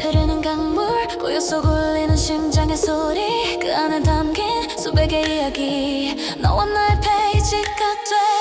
흐르는 강물 고요속 울리는 심장의 소리 그 안에 담긴 수백의 이야기. 너와 나의 페이지가 돼.